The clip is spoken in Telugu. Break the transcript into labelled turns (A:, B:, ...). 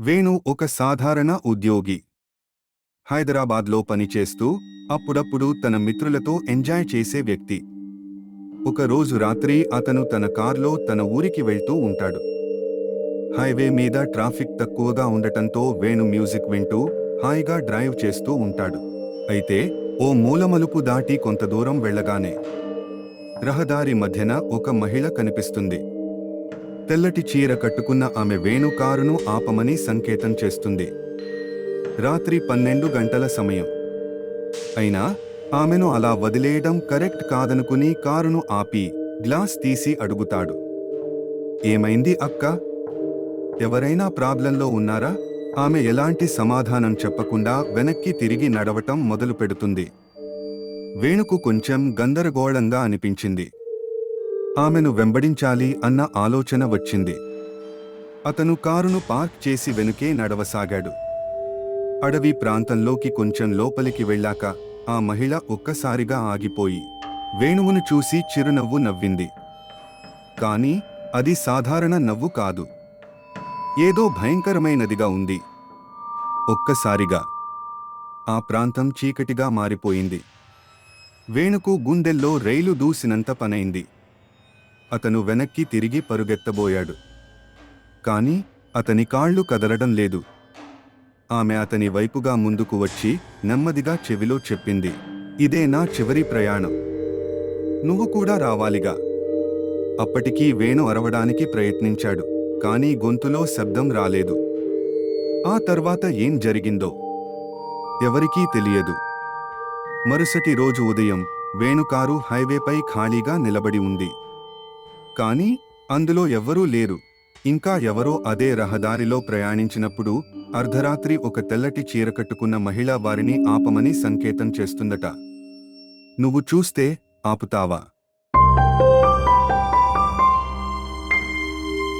A: వేణు ఒక సాధారణ ఉద్యోగి. హైదరాబాద్లో పనిచేస్తూ అప్పుడప్పుడు తన మిత్రులతో ఎంజాయ్ చేసే వ్యక్తి. ఒక రోజు రాత్రి అతను తన కార్లో తన ఊరికి వెళ్తూ ఉంటాడు. హైవే మీద ట్రాఫిక్ తక్కువగా ఉండటంతో వేణు మ్యూజిక్ వింటూ హాయిగా డ్రైవ్ చేస్తూ ఉంటాడు. అయితే ఓ మూలమలుపు దాటి కొంత దూరం వెళ్ళగానే రహదారి మధ్యన ఒక మహిళ కనిపిస్తుంది. తెల్లటి చీర కట్టుకున్న ఆమె వేణు కారును ఆపమని సంకేతం చేస్తుంది. రాత్రి పన్నెండు గంటల సమయం. అయినా ఆమెను అలా వదిలేయడం కరెక్ట్ కాదనుకుని కారును ఆపి గ్లాస్ తీసి అడుగుతాడు. ఏమైంది అక్క? ఎవరైనా ప్రాబ్లంలో ఉన్నారా? ఆమె ఎలాంటి సమాధానం చెప్పకుండా వెనక్కి తిరిగి నడవటం మొదలు పెడుతుంది వేణుకు కొంచెం గందరగోళంగా అనిపించింది. ఆమెను వెంబడించాలి అన్న ఆలోచన వచ్చింది. అతను కారును పార్క్ చేసి వెనుకే నడవసాగాడు. అడవి ప్రాంతంలోకి కొంచెం లోపలికి వెళ్ళాక ఆ మహిళ ఒక్కసారిగా ఆగిపోయి వేణువును చూసి చిరునవ్వు నవ్వింది. కానీ అది సాధారణ నవ్వు కాదు. ఏదో భయంకరమైనదిగా ఉంది. ఒక్కసారిగా ఆ ప్రాంతం చీకటిగా మారిపోయింది. వేణుకు గుండెల్లో రైలు దూసినంత పనైంది. అతను వెనక్కి తిరిగి పరుగెత్తబోయాడు. కానీ అతని కాళ్ళు కదలడం లేదు. ఆమె అతని వైపుగా ముందుకు వచ్చి నెమ్మదిగా చెవిలో చెప్పింది ఇదే నా చివరి ప్రయాణం. నువ్వు కూడా రావాలిగా. అప్పటికీ వేణు అరవడానికి ప్రయత్నించాడు కానీ గొంతులో శబ్దం రాలేదు. ఆ తర్వాత ఏం జరిగిందో ఎవరికీ తెలియదు. మరుసటి రోజు ఉదయం వేణుకారు హైవేపై ఖాళీగా నిలబడి ఉంది. కానీ అందులో ఎవ్వరూ లేరు. ఇంకా ఎవరో అదే రహదారిలో ప్రయాణించినప్పుడు అర్ధరాత్రి ఒక తెల్లటి చీర కట్టుకున్న మహిళ వారిని ఆపమని సంకేతం చేస్తుందట. నువ్వు చూస్తే ఆపుతావా?